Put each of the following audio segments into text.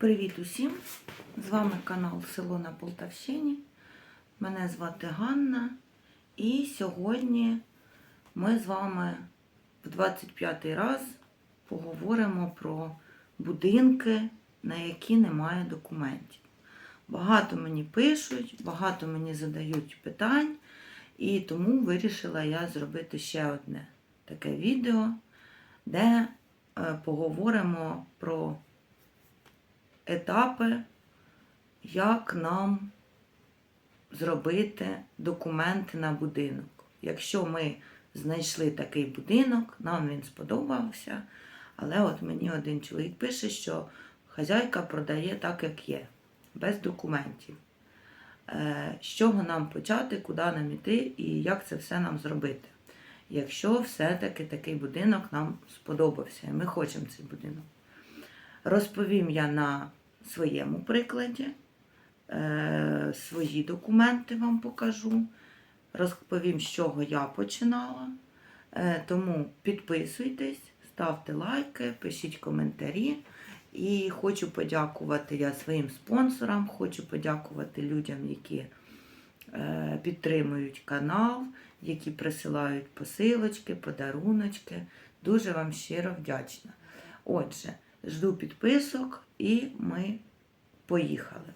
Привіт усім! З вами канал Село на Полтавщині. Мене звати Ганна. І сьогодні ми з вами в 25-й раз поговоримо про будинки, на які немає документів. Багато мені пишуть, багато мені задають питань, і тому вирішила я зробити ще одне таке відео, де е, поговоримо про етапи, як нам зробити документи на будинок. Якщо ми знайшли такий будинок, нам він сподобався, але от мені один чоловік пише, що хазяйка продає так, як є, без документів. Е, З чого нам почати, куди нам іти і як це все нам зробити. Якщо все-таки такий будинок нам сподобався, і ми хочемо цей будинок. Розповім я на своєму прикладі, е, свої документи вам покажу, розповім, з чого я починала. Е, Тому підписуйтесь, ставте лайки, пишіть коментарі. І хочу подякувати я своїм спонсорам, хочу подякувати людям, які е, підтримують канал, які присилають посилочки, подаруночки. Дуже вам щиро вдячна. Отже, жду підписок і ми поїхали.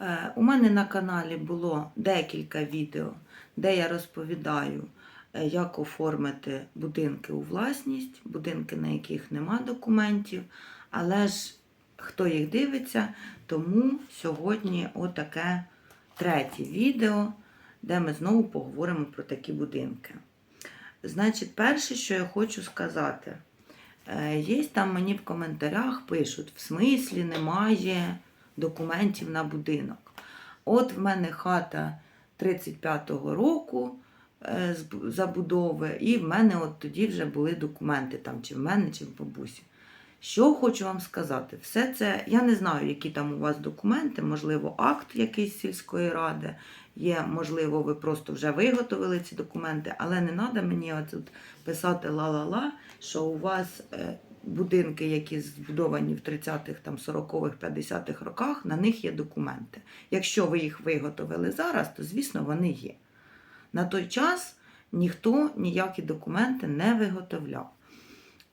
Е, У мене на каналі було декілька відео, де я розповідаю, е, як оформити будинки у власність, будинки, на яких нема документів. Але ж хто їх дивиться, тому сьогодні отаке третє відео, де ми знову поговоримо про такі будинки. Значить, перше, що я хочу сказати, е, є там мені в коментарях пишуть, в смислі немає документів на будинок. От в мене хата 35-го року е, забудови, і в мене от тоді вже були документи, там, чи в мене, чи в бабусі. Що хочу вам сказати? Все це, я не знаю, які там у вас документи, можливо, акт якийсь сільської ради є, можливо, ви просто вже виготовили ці документи, але не треба мені тут писати ла-ла-ла, що у вас е, будинки, які збудовані в 30-х, там, 40-х, 50-х роках, на них є документи. Якщо ви їх виготовили зараз, то звісно вони є. На той час ніхто ніякі документи не виготовляв.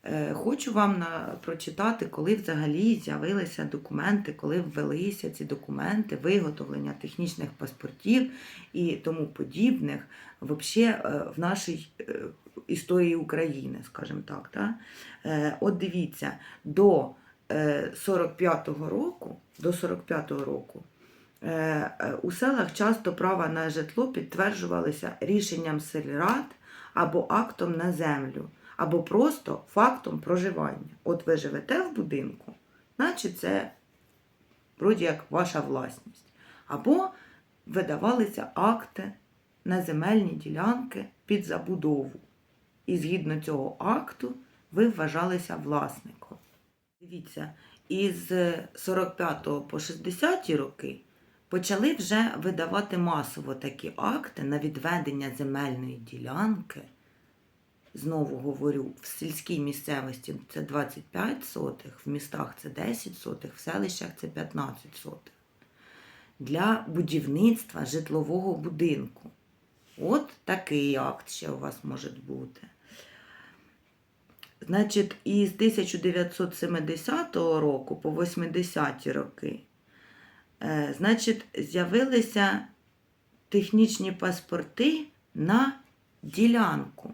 Е, Хочу вам на, прочитати, коли взагалі з'явилися документи, коли ввелися ці документи, виготовлення технічних паспортів і тому подібних вообще е, в нашій е, історії України, скажімо так. Да? От дивіться, до е, 45-го року, до 45-го року у селах часто права на житло підтверджувалися рішенням сільрад або актом на землю або просто фактом проживання. От ви живете в будинку, значить це вроді як ваша власність. Або видавалися акти на земельні ділянки під забудову. І згідно цього акту ви вважалися власником. Дивіться, із 45 по 60 роки почали вже видавати масово такі акти на відведення земельної ділянки знову говорю, в сільській місцевості це 25 сотих, в містах це 10 сотих, в селищах це 15 сотих. Для будівництва житлового будинку. От такий акт ще у вас може бути. Значить, із 1970 року по 80-ті роки, е, значить, з'явилися технічні паспорти на ділянку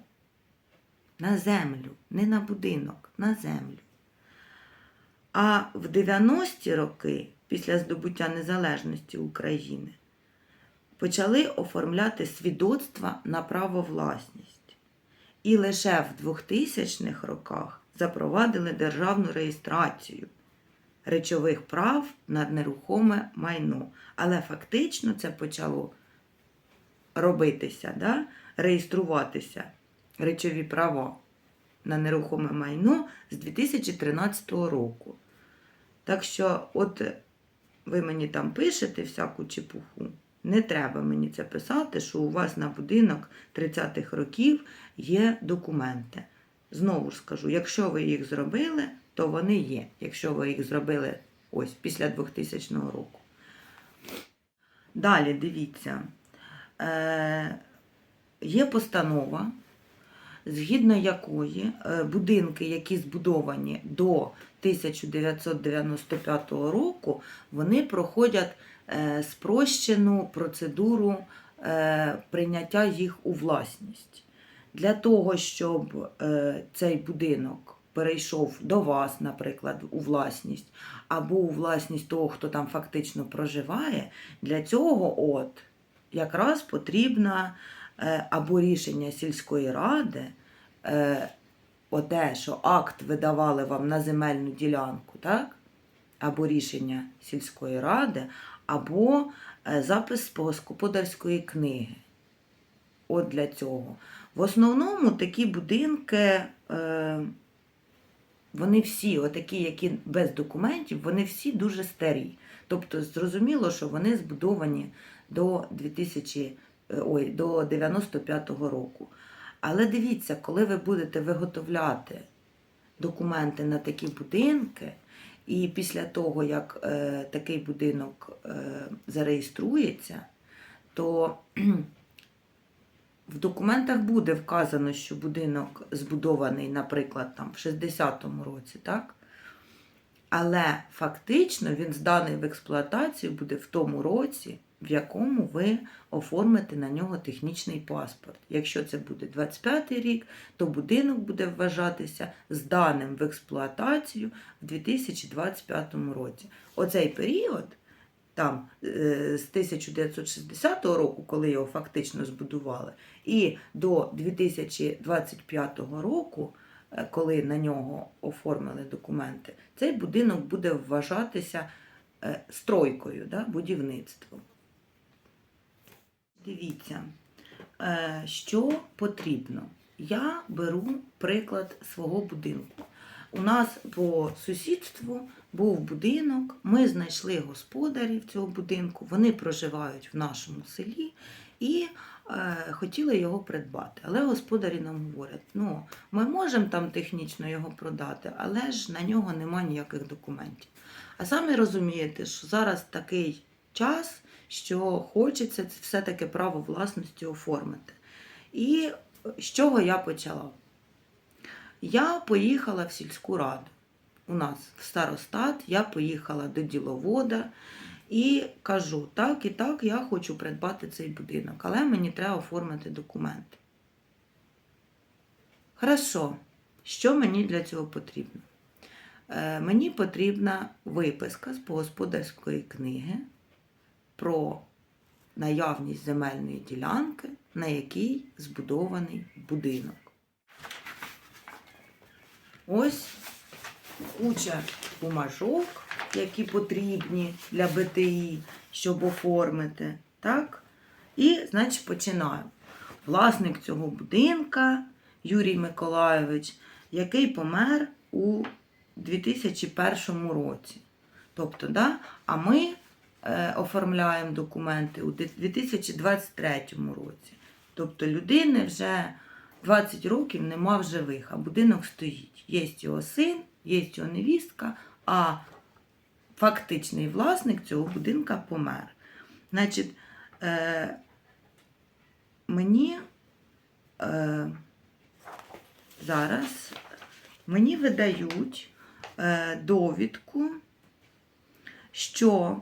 на землю, не на будинок, на землю. А в 90-ті роки, після здобуття незалежності України, почали оформляти свідоцтва на право власність. І лише в 2000-х роках запровадили державну реєстрацію речових прав на нерухоме майно. Але фактично це почало робитися, да? реєструватися речові права на нерухоме майно з 2013 року. Так що, от ви мені там пишете всяку чепуху, не треба мені це писати, що у вас на будинок 30-х років є документи. Знову ж скажу, якщо ви їх зробили, то вони є. Якщо ви їх зробили ось після 2000 року. Далі дивіться, е, є постанова, згідно якої е, будинки, які збудовані до 1995 року, вони проходять е, спрощену процедуру е, прийняття їх у власність. Для того, щоб цей будинок перейшов до вас, наприклад, у власність, або у власність того, хто там фактично проживає, для цього от якраз потрібно е, або рішення сільської ради, оте, що акт видавали вам на земельну ділянку, так? або рішення сільської ради, або е, запис з господарської книги. От для цього. В основному такі будинки, е, вони всі, отакі, які без документів, вони всі дуже старі. Тобто, зрозуміло, що вони збудовані до 2000, е, ой, до 95-го року. Але дивіться, коли ви будете виготовляти документи на такі будинки, і після того, як е, такий будинок е, зареєструється, то в документах буде вказано, що будинок збудований, наприклад, там, в 60-му році, так? Але фактично він зданий в експлуатацію буде в тому році, в якому ви оформите на нього технічний паспорт. Якщо це буде 25-й рік, то будинок буде вважатися зданим в експлуатацію в 2025 році. Оцей період, там е, з 1960 року, коли його фактично збудували, і до 2025 року, е, коли на нього оформили документи, цей будинок буде вважатися е, стройкою, да, будівництвом. Дивіться, е, що потрібно. Я беру приклад свого будинку. У нас по сусідству був будинок, ми знайшли господарів цього будинку, вони проживають в нашому селі і е, хотіли його придбати. Але господарі нам говорять: ну, ми можемо там технічно його продати, але ж на нього немає ніяких документів. А самі розумієте, що зараз такий час, що хочеться все-таки право власності оформити. І з чого я почала? Я поїхала в сільську раду. У нас в старостат, я поїхала до діловода і кажу, так і так, я хочу придбати цей будинок, але мені треба оформити документи. Хорошо, що мені для цього потрібно? Е, мені потрібна виписка з господарської книги про наявність земельної ділянки, на якій збудований будинок. Ось куча бумажок, які потрібні для БТІ, щоб оформити. Так? І, значить, починаємо. Власник цього будинка Юрій Миколайович, який помер у 2001 році. Тобто, да? а ми оформляємо документи у 2023 році. Тобто людини вже 20 років нема в живих, а будинок стоїть. Є його син, є його невістка, а фактичний власник цього будинка помер. Значить, е, мені е, зараз мені видають е, довідку, що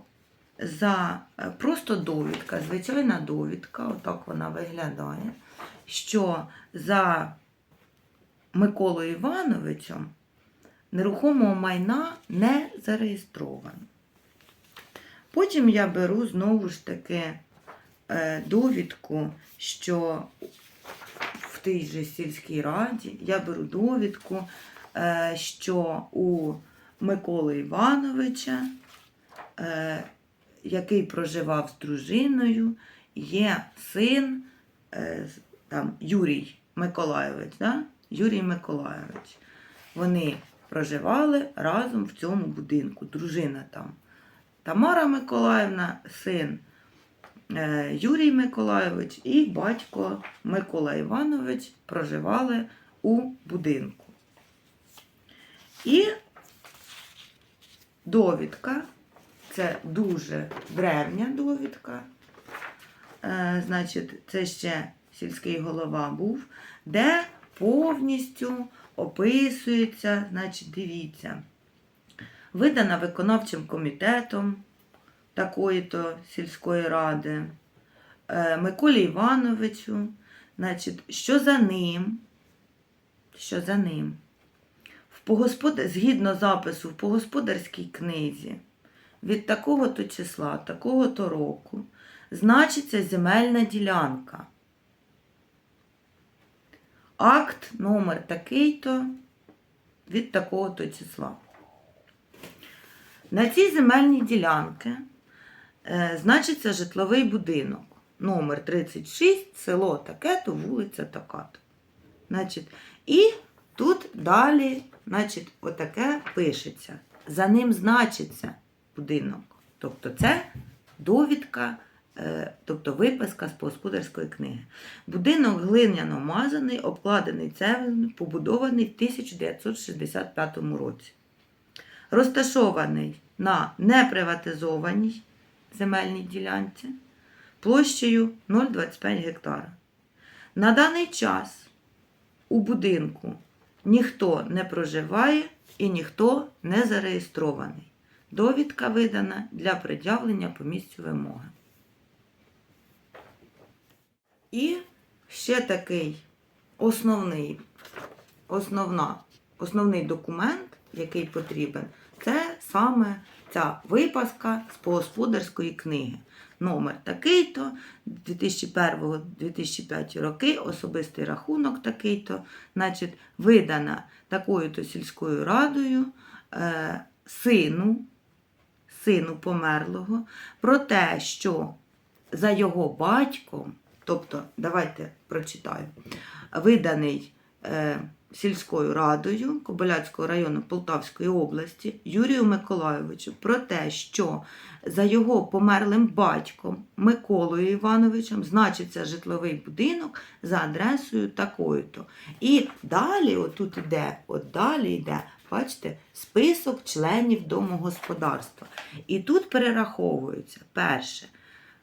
за е, просто довідка, звичайна довідка, отак вона виглядає, що за Миколою Івановичем нерухомого майна не зареєстровано. Потім я беру знову ж таки е, довідку, що в тій же сільській раді я беру довідку, е, що у Миколи Івановича, який проживав з дружиною, є син е, там, Юрій Миколайович. Да? Юрій Миколайович. Вони проживали разом в цьому будинку. Дружина там Тамара Миколаївна, син е, Юрій Миколайович і батько Микола Іванович проживали у будинку. І довідка, це дуже древня довідка. Е, значить, це ще сільський голова був, де повністю описується, значить, дивіться, видана виконавчим комітетом такої-то сільської ради, е, Миколі Івановичу, значить, що за ним, що за ним, в погоспод... згідно запису в погосподарській книзі, від такого-то числа, такого-то року, значиться земельна ділянка. Акт номер такий-то від такого-то числа. На цій земельній ділянці е, значиться житловий будинок. Номер 36, село таке-то, вулиця така-то. Значить, і тут далі, значить, отаке пишеться. За ним значиться будинок. Тобто це довідка, е, тобто виписка з господарської книги. Будинок глиняно мазаний, обкладений цеглиною, побудований в 1965 році. Розташований на неприватизованій земельній ділянці площею 0,25 гектара. На даний час у будинку ніхто не проживає і ніхто не зареєстрований. Довідка видана для пред'явлення по місцю вимоги. І ще такий основний, основна, основний документ, який потрібен, це саме ця випаска з господарської книги. Номер такий-то, 2001-2005 роки, особистий рахунок такий-то, значить, видана такою-то сільською радою е, сину, сину померлого, про те, що за його батьком, тобто, давайте прочитаю, виданий е, сільською радою Кобиляцького району Полтавської області Юрію Миколайовичу про те, що за його померлим батьком Миколою Івановичем значиться житловий будинок за адресою такою-то. І далі, отут іде, от далі йде, бачите, список членів домогосподарства. І тут перераховується перше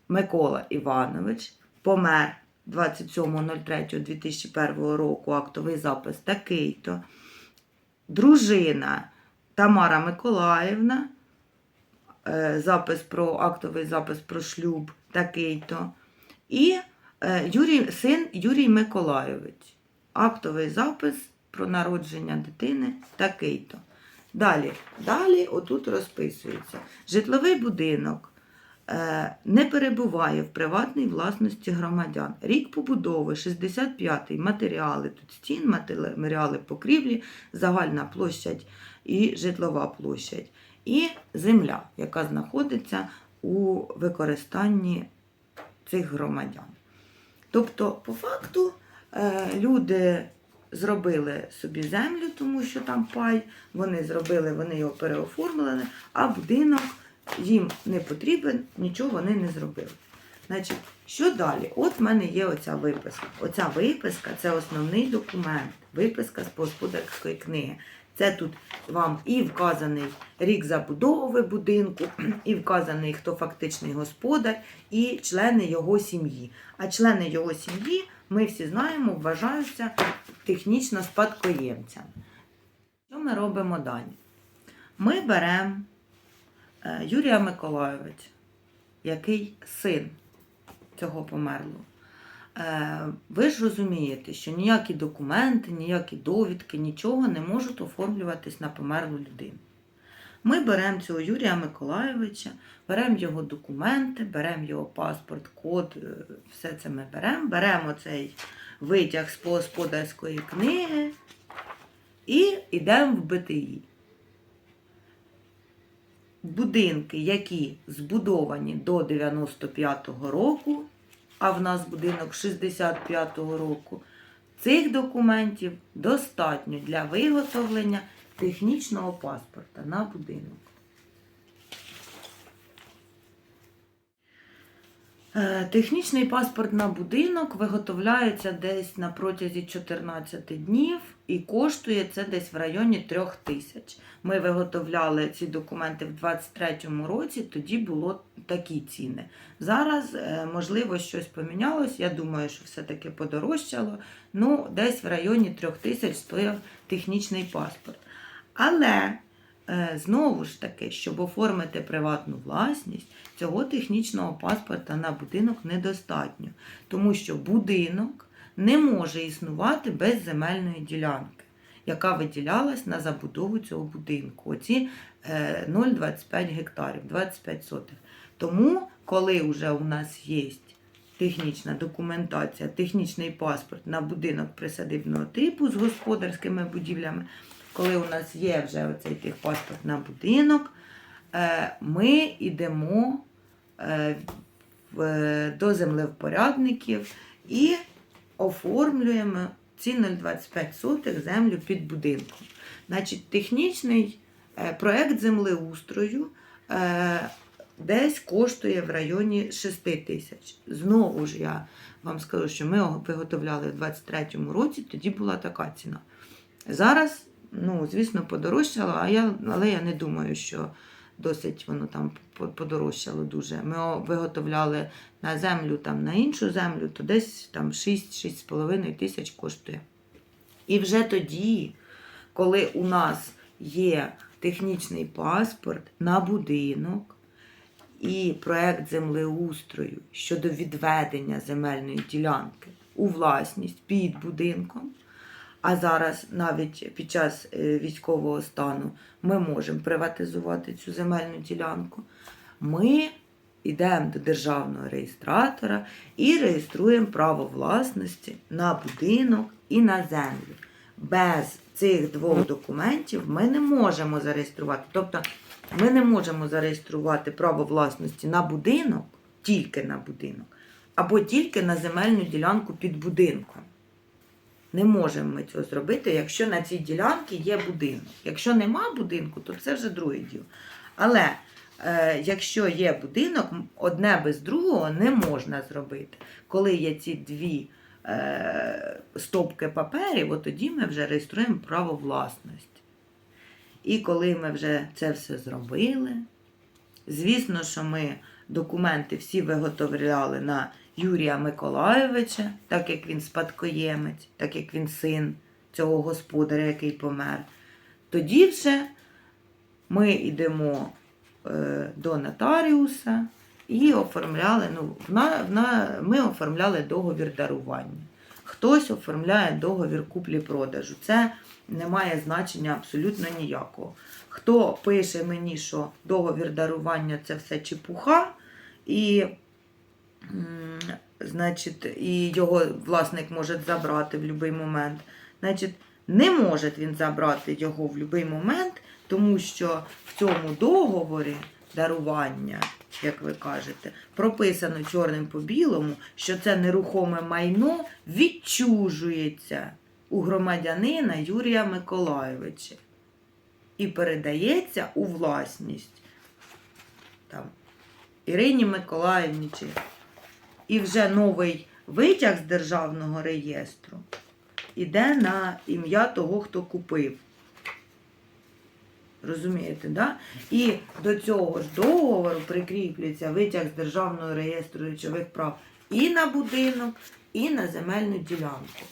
Микола Іванович помер 27.03.2001 року актовий запис такий-то. Дружина Тамара Миколаївна, е, запис про актовий запис про шлюб такий-то. І е, Юрій, син Юрій Миколайович. Актовий запис про народження дитини такий-то. Далі, далі отут розписується. Житловий будинок е, не перебуває в приватній власності громадян. Рік побудови 65-й, матеріали тут стін, матеріали покрівлі, загальна площадь і житлова площадь. І земля, яка знаходиться у використанні цих громадян. Тобто, по факту, е, люди зробили собі землю, тому що там пай, вони зробили, вони його переоформили, а будинок їм не потрібен, нічого вони не зробили. Значить, що далі? От в мене є оця виписка. Оця виписка це основний документ, виписка з господарської книги. Це тут вам і вказаний рік забудови будинку, і вказаний, хто фактичний господар, і члени його сім'ї. А члени його сім'ї, ми всі знаємо, вважаються технічно спадкоємцями. Що ми робимо далі? Ми беремо е, Юрія Миколайовича, який син цього померлого. Е, Ви ж розумієте, що ніякі документи, ніякі довідки, нічого не можуть оформлюватись на померлу людину. Ми беремо цього Юрія Миколайовича, беремо його документи, беремо його паспорт, код, е, все це ми беремо, беремо цей витяг з господарської книги і йдемо в БТІ. Будинки, які збудовані до 95-го року, а в нас будинок 65-го року, цих документів достатньо для виготовлення технічного паспорта на будинок. Е, Технічний паспорт на будинок виготовляється десь на протязі 14 днів і коштує це десь в районі 3 тисяч. Ми виготовляли ці документи в 2023 році, тоді було такі ціни. Зараз, е, можливо, щось помінялось. Я думаю, що все-таки подорожчало. Ну, десь в районі 3 тисяч стояв технічний паспорт. Але е, знову ж таки, щоб оформити приватну власність, цього технічного паспорта на будинок недостатньо, тому що будинок не може існувати без земельної ділянки, яка виділялась на забудову цього будинку. Оці е, 0,25 гектарів, 25 сотих. Тому, коли вже у нас є технічна документація, технічний паспорт на будинок присадибного типу з господарськими будівлями, коли у нас є вже оцей техпаспорт на будинок, е, ми йдемо е, до землевпорядників і оформлюємо ці 0,25 сотих землю під будинком. Значить, технічний е, проект землеустрою е, десь коштує в районі 6 тисяч. Знову ж я вам скажу, що ми його виготовляли в 2023 році, тоді була така ціна. Зараз, ну, звісно, подорожчало, а я, але я не думаю, що досить воно там подорожчало дуже. Ми виготовляли на землю, там, на іншу землю, то десь там 6-6,5 тисяч коштує. І вже тоді, коли у нас є технічний паспорт на будинок і проект землеустрою щодо відведення земельної ділянки у власність під будинком, а зараз навіть під час е, військового стану ми можемо приватизувати цю земельну ділянку, ми йдемо до державного реєстратора і реєструємо право власності на будинок і на землю. Без цих двох документів ми не можемо зареєструвати. Тобто ми не можемо зареєструвати право власності на будинок, тільки на будинок, або тільки на земельну ділянку під будинком. Не можемо ми цього зробити, якщо на цій ділянці є будинок. Якщо нема будинку, то це вже друге діло. Але е, якщо є будинок, одне без другого не можна зробити. Коли є ці дві е, стопки паперів, тоді ми вже реєструємо право власності. І коли ми вже це все зробили, звісно, що ми документи всі виготовляли на Юрія Миколайовича, так як він спадкоємець, так як він син цього господаря, який помер. Тоді вже ми йдемо е, до нотаріуса і оформляли, ну, в на, в на, ми оформляли договір дарування. Хтось оформляє договір куплі-продажу. Це не має значення абсолютно ніякого. Хто пише мені, що договір дарування це все чепуха, і, значить, і його власник може забрати в будь-який момент. Значить, не може він забрати його в будь-який момент, тому що в цьому договорі дарування, як ви кажете, прописано чорним по білому, що це нерухоме майно відчужується у громадянина Юрія Миколайовича і передається у власність там, Ірині Миколаївні. Чи... І вже новий витяг з державного реєстру іде на ім'я того, хто купив. Розумієте, да? І до цього ж договору прикріплюється витяг з державного реєстру речових прав і на будинок, і на земельну ділянку.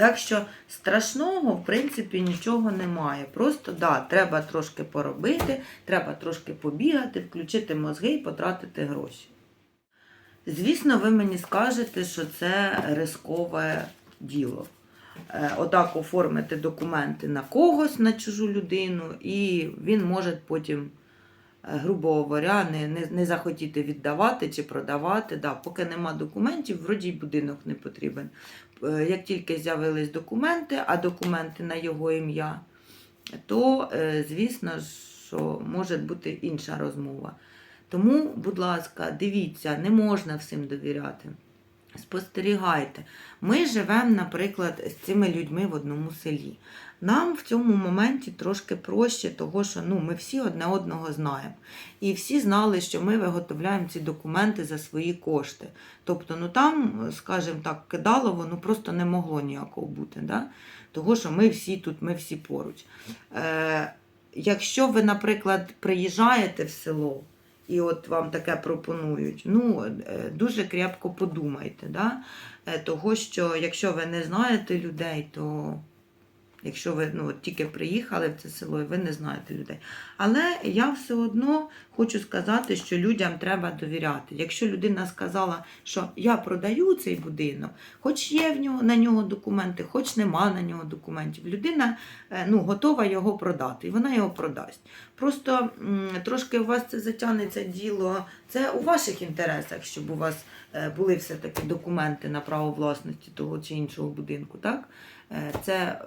Так що страшного, в принципі, нічого немає. Просто да, треба трошки поробити, треба трошки побігати, включити мозги і потратити гроші. Звісно, ви мені скажете, що це рискове діло. Е, Отак оформити документи на когось, на чужу людину, і він може потім, грубо говоря, не, не, не захотіти віддавати чи продавати. Да, поки нема документів, вроді й будинок не потрібен. Е, Як тільки з'явились документи, а документи на його ім'я, то, е, звісно, що може бути інша розмова. Тому, будь ласка, дивіться, не можна всім довіряти. Спостерігайте. Ми живемо, наприклад, з цими людьми в одному селі. Нам в цьому моменті трошки проще, того що ну, ми всі одне одного знаємо. І всі знали, що ми виготовляємо ці документи за свої кошти. Тобто, ну там, скажімо так, кидалово ну просто не могло ніякого бути. Да? Того, що ми всі тут, ми всі поруч. Е, якщо ви, наприклад, приїжджаєте в село, і от вам таке пропонують, ну е, дуже крепко подумайте. Да? Е, Того, що якщо ви не знаєте людей, то якщо ви ну, тільки приїхали в це село і ви не знаєте людей. Але я все одно хочу сказати, що людям треба довіряти. Якщо людина сказала, що я продаю цей будинок, хоч є в нього на нього документи, хоч нема на нього документів, людина е, ну, готова його продати, і вона його продасть. Просто трошки у вас це затягнеться діло. Це у ваших інтересах, щоб у вас е, були все-таки документи на право власності того чи іншого будинку. Так? Е, Це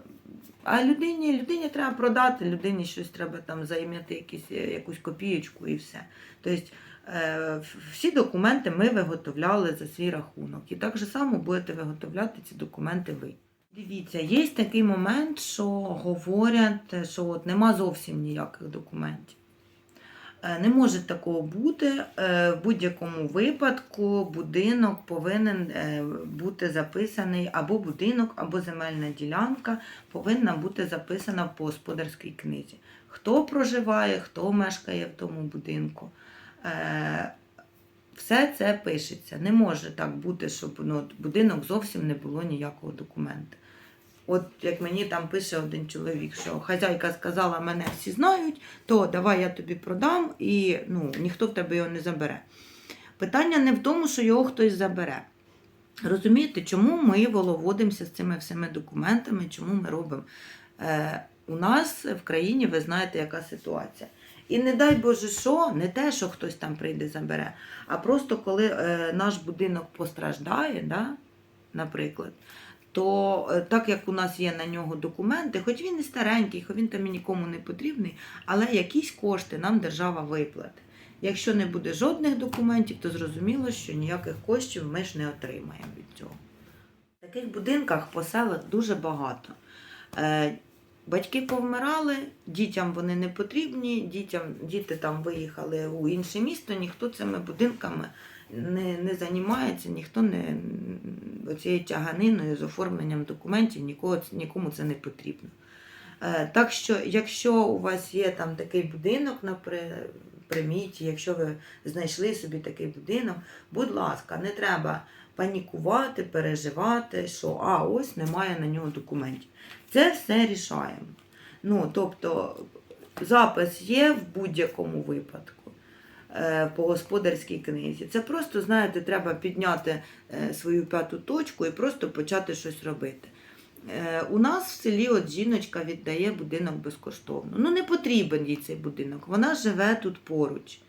а людині, людині треба продати, людині щось треба там зайняти якісь, е, якусь копієчку і все. Тобто е, всі документи ми виготовляли за свій рахунок. І так же само будете виготовляти ці документи ви. Дивіться, є такий момент, що говорять, що от нема зовсім ніяких документів. Е, Не може такого бути. Е, В будь-якому випадку будинок повинен е, бути записаний або будинок, або земельна ділянка повинна бути записана в господарській книзі. Хто проживає, хто мешкає в тому будинку. Все це пишеться. Не може так бути, щоб ну, будинок зовсім не було ніякого документа. От як мені там пише один чоловік, що хазяйка сказала, мене всі знають, то давай я тобі продам і ну, ніхто в тебе його не забере. Питання не в тому, що його хтось забере. Розумієте, чому ми воловодимося з цими всіми документами, чому ми робимо? Е, у нас в країні, ви знаєте, яка ситуація. І не дай Боже, що, не те, що хтось там прийде забере, а просто коли е, наш будинок постраждає, да, наприклад, то е, так як у нас є на нього документи, хоч він і старенький, хоч він там і нікому не потрібний, але якісь кошти нам держава виплатить. Якщо не буде жодних документів, то зрозуміло, що ніяких коштів ми ж не отримаємо від цього. В таких будинках по селах дуже багато. Е, Батьки повмирали, дітям вони не потрібні, дітям, діти там виїхали у інше місто, ніхто цими будинками не, не займається, ніхто не цією тяганиною з оформленням документів, нікого, нікому це не потрібно. Е, Так що, якщо у вас є там такий будинок на приміті, якщо ви знайшли собі такий будинок, будь ласка, не треба панікувати, переживати, що а ось немає на нього документів. Це все рішаємо. Ну, тобто запис є в будь-якому випадку по господарській книзі. Це просто, знаєте, треба підняти е, свою п'яту точку і просто почати щось робити. Е, У нас в селі от жіночка віддає будинок безкоштовно. Ну, не потрібен їй цей будинок, вона живе тут поруч.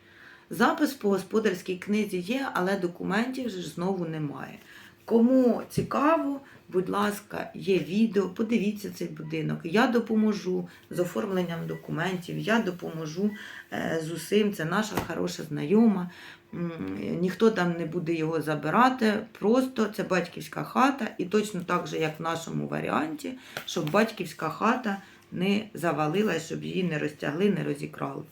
Запис по господарській книзі є, але документів ж знову немає. Кому цікаво, будь ласка, є відео, подивіться цей будинок. Я допоможу з оформленням документів, я допоможу е, з усім. Це наша хороша знайома. Ніхто там не буде його забирати. Просто це батьківська хата, і точно так же, як в нашому варіанті, щоб батьківська хата не завалилась, щоб її не розтягли, не розікрали.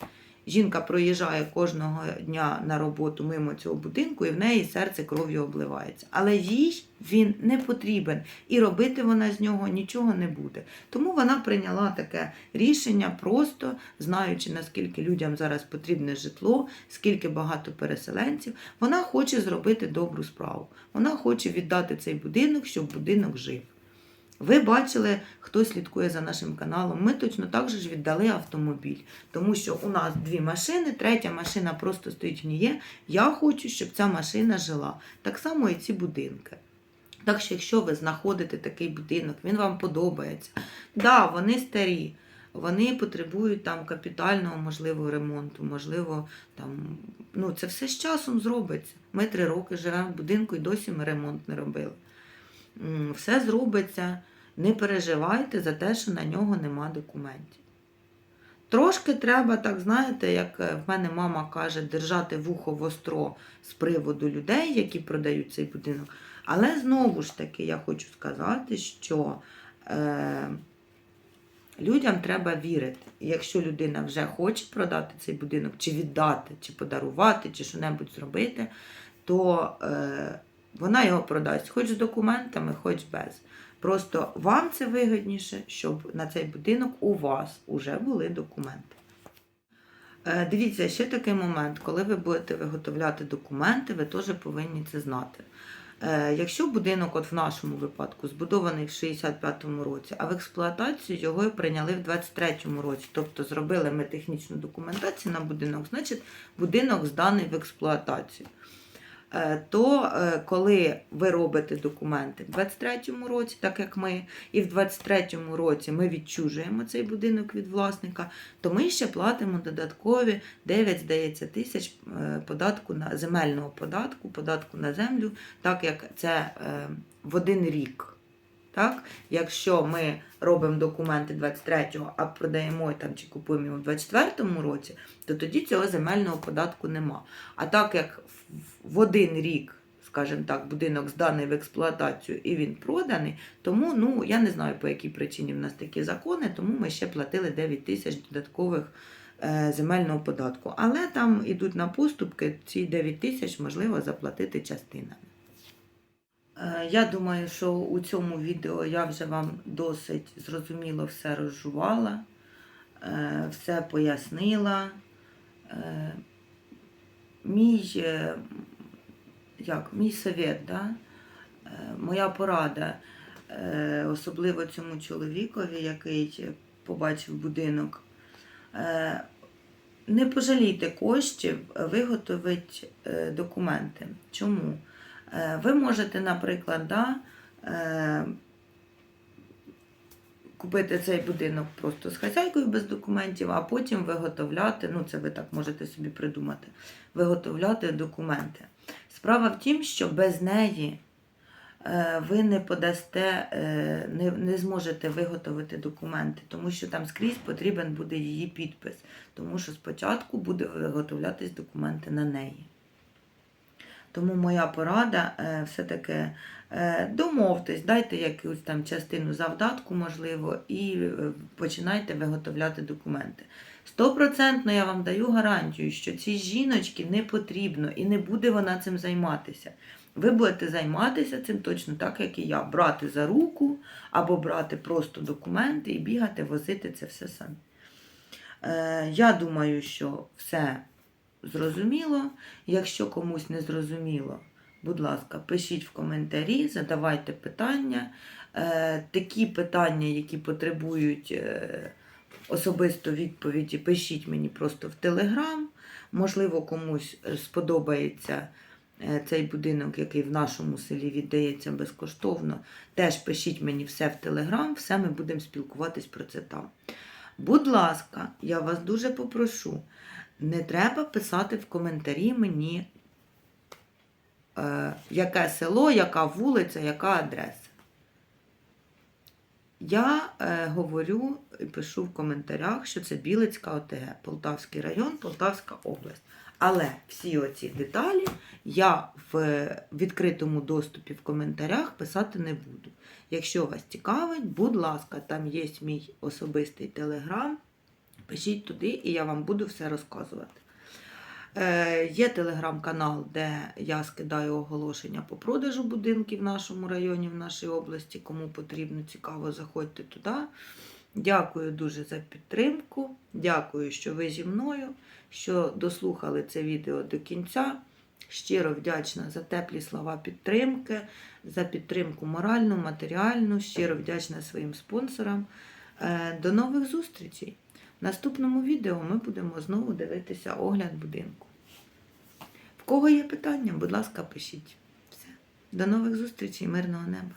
Жінка проїжджає кожного дня на роботу мимо цього будинку, і в неї серце кров'ю обливається. Але їй він не потрібен, і робити вона з нього нічого не буде. Тому вона прийняла таке рішення, просто знаючи, наскільки людям зараз потрібне житло, скільки багато переселенців. Вона хоче зробити добру справу. Вона хоче віддати цей будинок, щоб будинок жив. Ви бачили, хто слідкує за нашим каналом. Ми точно так же ж віддали автомобіль, тому що у нас дві машини, третя машина просто стоїть в ній. Я хочу, щоб ця машина жила. Так само і ці будинки. Так що, якщо ви знаходите такий будинок, він вам подобається. Да, вони старі, вони потребують там капітального, можливо, ремонту, можливо, там, ну, це все з часом зробиться. Ми три роки живемо в будинку і досі ми ремонт не робили. Все зробиться. Не переживайте за те, що на нього нема документів. Трошки треба, так знаєте, як е, в мене мама каже, держати вухо востро з приводу людей, які продають цей будинок. Але знову ж таки я хочу сказати, що е, людям треба вірити. Якщо людина вже хоче продати цей будинок, чи віддати, чи подарувати, чи що-небудь зробити, то е, вона його продасть хоч з документами, хоч без. Просто вам це вигідніше, щоб на цей будинок у вас вже були документи. Е, Дивіться, ще такий момент, коли ви будете виготовляти документи, ви теж повинні це знати. Е, Якщо будинок, от в нашому випадку, збудований в 65-му році, а в експлуатацію його прийняли в 23-му році, тобто зробили ми технічну документацію на будинок, значить будинок зданий в експлуатацію. Е, То е, коли ви робите документи в 23-му році, так як ми, і в 23-му році ми відчужуємо цей будинок від власника, то ми ще платимо додаткові 9, здається, тисяч е, податку на земельного податку, податку на землю, так як це в один рік. Так? Якщо ми робимо документи 23-го, а продаємо там, чи купуємо його в 24-му році, то тоді цього земельного податку нема. А так як в- один рік, скажімо так, будинок зданий в експлуатацію і він проданий, тому ну, я не знаю, по якій причині в нас такі закони, тому ми ще платили 9 тисяч додаткових е, земельного податку. Але там ідуть на поступки, ці 9 тисяч можливо заплатити частинами. Е, Я думаю, що у цьому відео я вже вам досить зрозуміло все розжувала, е, все пояснила. Е, Мій, як, мій совет, да? моя порада, особливо цьому чоловікові, який побачив будинок. Не пожалійте коштів, виготовити е, документи. Чому? Е, Ви можете, наприклад, да, е, купити цей будинок просто з хазяйкою без документів, а потім виготовляти, ну це ви так можете собі придумати, виготовляти документи. Справа в тім, що без неї е, ви не подасте, не, не зможете виготовити документи, тому що там скрізь потрібен буде її підпис, тому що спочатку буде виготовлятись документи на неї. Тому моя порада е, все-таки е, домовтесь, дайте якусь там частину завдатку, можливо, і е, починайте виготовляти документи. Стопроцентно я вам даю гарантію, що цій жіночці не потрібно і не буде вона цим займатися. Ви будете займатися цим точно так, як і я. Брати за руку або брати просто документи і бігати, возити це все самі. Я думаю, що все зрозуміло. Якщо комусь не зрозуміло, будь ласка, пишіть в коментарі, задавайте питання. Е, такі питання, які потребують е, особисто відповіді, пишіть мені просто в Телеграм. Можливо, комусь е, сподобається цей будинок, який в нашому селі віддається безкоштовно. Теж пишіть мені все в Телеграм, все ми будемо спілкуватись про це там. Будь ласка, я вас дуже попрошу. Не треба писати в коментарі мені, е, яке село, яка вулиця, яка адреса. Я е, говорю і пишу в коментарях, що це Білицька ОТГ, Полтавський район, Полтавська область. Але всі оці деталі я в відкритому доступі в коментарях писати не буду. Якщо вас цікавить, будь ласка, там є мій особистий телеграм. Пишіть туди, і я вам буду все розказувати. Е, є телеграм-канал, де я скидаю оголошення по продажу будинків в нашому районі, в нашій області. Кому потрібно, цікаво, заходьте туди. Дякую дуже за підтримку. Дякую, що ви зі мною, що дослухали це відео до кінця. Щиро вдячна за теплі слова підтримки, за підтримку моральну, матеріальну. Щиро вдячна своїм спонсорам. Е, До нових зустрічей! В наступному відео ми будемо знову дивитися огляд будинку. В кого є питання, будь ласка, пишіть. Все. До нових зустрічей, мирного неба!